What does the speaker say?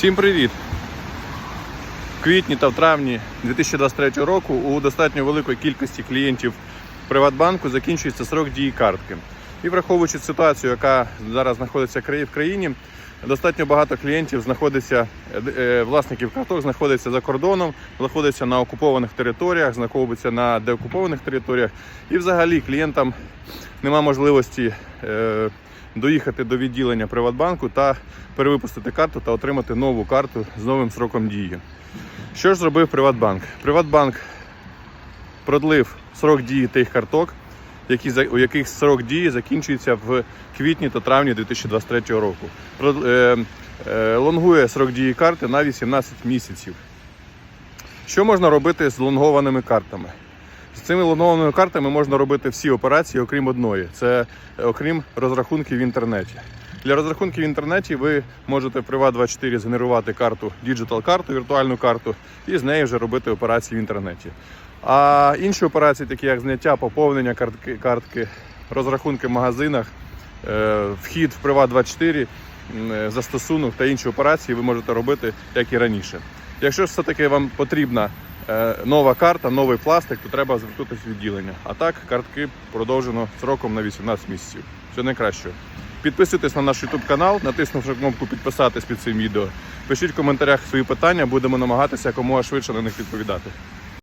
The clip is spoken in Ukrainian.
Всім привіт! В квітні та в травні 2023 року у достатньо великої кількості клієнтів Приватбанку закінчується срок дії картки. І враховуючи ситуацію, яка зараз знаходиться в країні, достатньо багато клієнтів знаходиться, е, власників карток знаходиться за кордоном, знаходиться на окупованих територіях, знаходиться на деокупованих територіях. І взагалі клієнтам нема можливості е, доїхати до відділення Приватбанку та перевипустити карту та отримати нову карту з новим сроком дії. Що ж зробив Приватбанк? Приватбанк продлив срок дії тих карток, які, у яких срок дії закінчується в квітні та травні 2023 року. Е, е, лонгує срок дії карти на 18 місяців. Що можна робити з лонгованими картами? З цими лонгованими картами можна робити всі операції, окрім одної. Це е, окрім розрахунків в інтернеті. Для розрахунків в інтернеті ви можете в Privat24 згенерувати карту, діджитал карту, віртуальну карту, і з неї вже робити операції в інтернеті. А інші операції, такі як зняття, поповнення картки, картки розрахунки в магазинах, е, вхід в Privat24, е, застосунок та інші операції ви можете робити як і раніше. Якщо ж все-таки вам потрібна нова карта, новий пластик, то треба звернутися в відділення. А так, картки продовжено сроком на 18 місяців. Все найкраще. Підписуйтесь на наш YouTube канал, натиснувши кнопку підписатись під цим відео. Пишіть в коментарях свої питання, будемо намагатися якомога швидше на них відповідати.